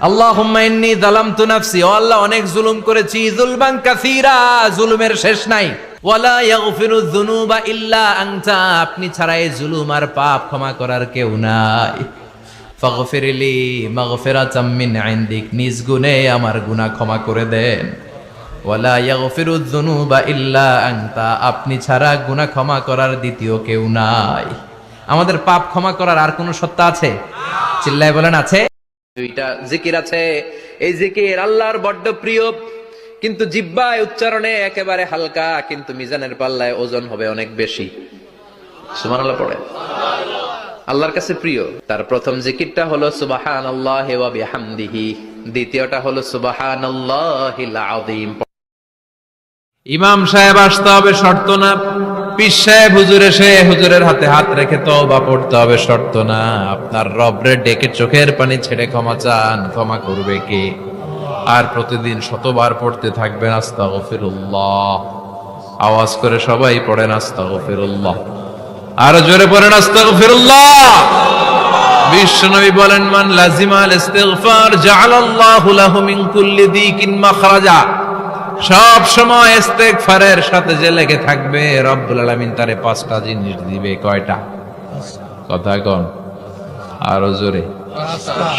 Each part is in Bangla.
আল্লাহ, অনেক জুলুম করেছি। কাসীরা, জুলুমের শেষ নাই। আপনি ছাড়া এই জুলুম আর পাপ ক্ষমা করার কেউ নাই। ফাগফিরলি নিজ গুণে আমার গুনাহ ক্ষমা করে দেন। ইল্লা আপনি ছাড়া গুনাহ ক্ষমা করার দ্বিতীয় কেউ নাই। আমাদের পাপ ক্ষমা করার আর কোনো সত্তা আছে? চিল্লায় বলেন, আছে? দুইটা জিকির আছে। এই জিকির আল্লাহর বড্ড প্রিয়, কিন্তু জিব্বায় উচ্চারণে একেবারে হালকা, কিন্তু মিজানের পাল্লায় ওজন হবে অনেক বেশি। পড়ে। আল্লাহর কাছে প্রিয়। তার প্রথম জিকিরটা হলো সুবাহান আল্লাহ বিহামদিহি। দ্বিতীয়টা হলো সুবাহান আযীম। ইমাম সাহেব আসতে হবে শর্ত না। পিস সাহেব হুজুর এসে হুজুরের হাতে হাত রেখে তো বা পড়তে হবে, শর্ত না। আপনার রবরে ডেকে চোখের পানি ছেড়ে ক্ষমা চান, ক্ষমা করবে কে? আর প্রতিদিন শতবার পড়তে থাকবেন, আস্তাগফিরুল্লাহ। আওয়াজ করে সবাই পড়েন, আস্তাগফিরুল্লাহ। আর জোরে পড়েন, আস্তাগফিরুল্লাহ। বিশ্বনবী বলেন, মান লাজিমাল ইস্তিগফার জাআলাল্লাহু লাহু মিন কুল্লি দিকিন মাখরাজা। সব সময় ইস্তেগফারের সাথে যে লেগে থাকবে, রব্বুল আলামিন তারে পাঁচটা জিনিস দিবে, কয়টা? কথা কোন, আরও জোরে।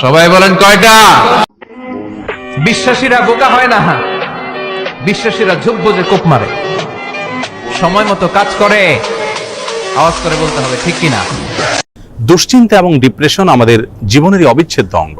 সবাই বলেন কয়টা? বিশ্বাসীরা বোকা হয় না। বিশ্বাসীরা যোগ্য যে কোপ মারে। সময় মতো কাজ করে, আওয়াজ করে বলতে হবে, ঠিক কিনা? দুশ্চিন্তা এবং ডিপ্রেশন আমাদের জীবনেরই অবিচ্ছেদ্য অঙ্গ।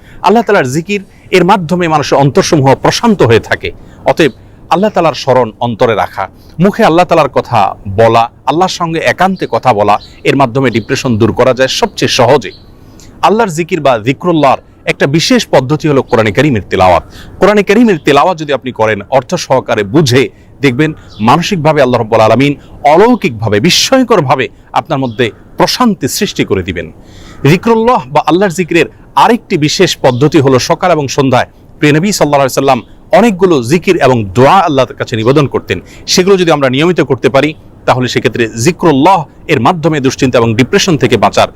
আল্লাহ তালার জিকির এর মাধ্যমে মানুষের অন্তরসমূহ প্রশান্ত হয়ে থাকে। অতএব আল্লাহ তালার স্মরণ অন্তরে রাখা, মুখে আল্লাহ তালার কথা বলা, আল্লাহর সঙ্গে একান্তে কথা বলা, এর মাধ্যমে ডিপ্রেশন দূর করা যায় সবচেয়ে সহজে। আল্লাহর জিকির বা জিক্রুল্লাহর একটা বিশেষ পদ্ধতি হলো কোরআনে করিমের তেলাওয়াত। কোরআনে করিমের তেলাওয়াত যদি আপনি করেন, অর্থ সহকারে বুঝে দেখবেন মানসিকভাবে আল্লাহ রব্বুল আলমিন অলৌকিকভাবে, বিস্ময়করভাবে আপনার মধ্যে প্রশান্তি সৃষ্টি করে দিবেন। জিক্রুল্লাহ বা আল্লাহর জিক্রের আরেকটি বিশেষ পদ্ধতি হলো সকাল এবং সন্ধ্যায় প্রিয়নবী সাল্লা সাল্লাম অনেকগুলো জিকির এবং দোয়া আল্লাহর কাছে নিবেদন করতেন। সেগুলো যদি আমরা নিয়মিত করতে পারি, তাহলে সেক্ষেত্রে জিক্রুল্লাহ এর মাধ্যমে দুশ্চিন্তা এবং ডিপ্রেশন থেকে বাঁচার